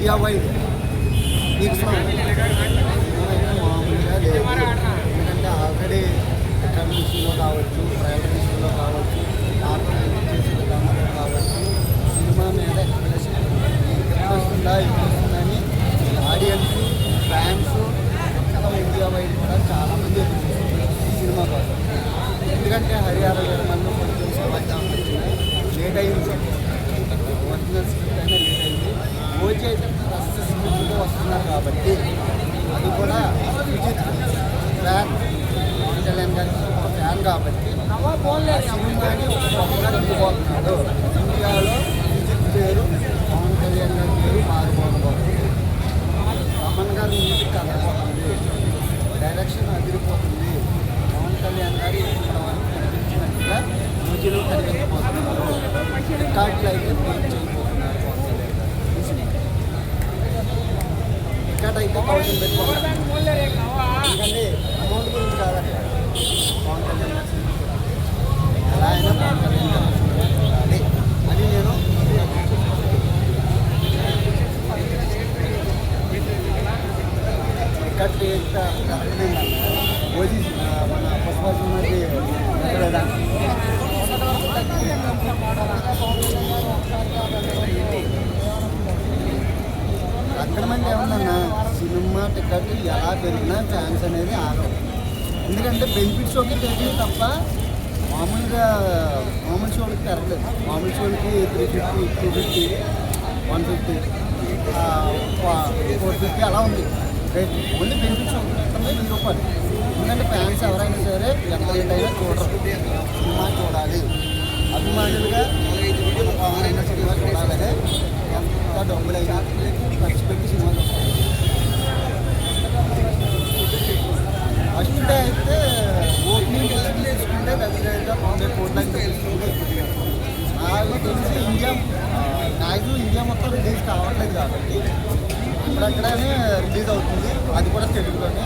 India wide మామూలుగా లేదు ఎందుకంటే ఆల్రెడీ ఎకనామిక్ కావచ్చు ప్రైవేట్ ఇష్యూలో కావచ్చు ఆటో చేసే కావచ్చు సినిమా మీద ఎక్స్ప్రెషన్ వస్తుందా వస్తుందని ఆడియన్స్ ఫ్యాన్స్ మొత్తం ఇండియా వైడ్ కూడా చాలామంది ఎదురు చూస్తున్నారు ఈ సినిమా కోసం ఎందుకంటే హరియాణ గారు మనం కొంచెం సమాచారం లేట్ అయింది ఒరిజినల్ స్క్రిప్ట్ అయినా లేట్ అయింది ఓజీ అయితే ఫస్ట్ స్క్రిప్ట్తో వస్తున్నారు కాబట్టి అది కూడా విజిత్ ఫ్యాన్ పవన్ కళ్యాణ్ గారి ఫ్యాన్ కాబట్టి ఆ సినిమాని ఒక నిండిపోతున్నాడు ఇండియాలో విజిత్ పేరు పవన్ కళ్యాణ్ గారి పేరు మారిపోతుంది. రమణ్ గారి మ్యూజిక్ అదరిపోతుంది డైరెక్షన్ అదిరిపోతుంది. పవన్ కళ్యాణ్ గారి ఇక్కడ వరకు కనిపించినట్టుగా రోజులు కనిపించబోతున్నారు. రికార్డులు అయితే బ్రేక్ చేయబోతున్నారు పవన్ కళ్యాణ్ గారు ఈ సినిమా. రికార్డ్ అయితే థౌసండ్ పెట్టుకోవాలి. ఎందుకంటే అమౌంట్ గురించి కాదండి పవన్ కళ్యాణ్ ఎలా అయినా పవన్ కళ్యాణ్ అని నేను రికార్డ్ పోయి మన పుష్ప సినిమాకి వెళ్ళడానికి ఏమన్నా సినిమా టికెట్ ఎలా పెరిగినా ఛాన్స్ అనేది ఆగదు ఎందుకంటే బెనిఫిట్ షోకి పెరిగింది తప్ప మామూలుగా మామూలు షోలకి పెరగలేదు మామూలు షోలకి three fifty two fifty one fifty four fifty అలా ఉంది. రేట్ ఓన్లీ బెనిఫిట్ షోకి వెయ్యి రూపాయలు. ఎందుకంటే ఫ్యాన్స్ ఎవరైనా సరే ఎంత లేట్ అయినా చూడరు సినిమా చూడాలి అభిమానులుగా పవన్ అయిన సినిమా చూడాలని ఎంత డబ్బులైనా ఖర్చు పెట్టి సినిమా చూస్తారు ఫస్ట్ డే అయితే ఓపెనింగ్ అంటే తీసుకుంటే దగ్గర కోట్లకి తెలుస్తుంది నాకు తెలిసి ఇండియా మ్యాక్సిమం ఇండియా మొత్తం రిలీజ్ కావట్లేదు కాబట్టి అక్కడక్కడనే రిలీజ్ అవుతుంది. అది కూడా తెలుగులోనే.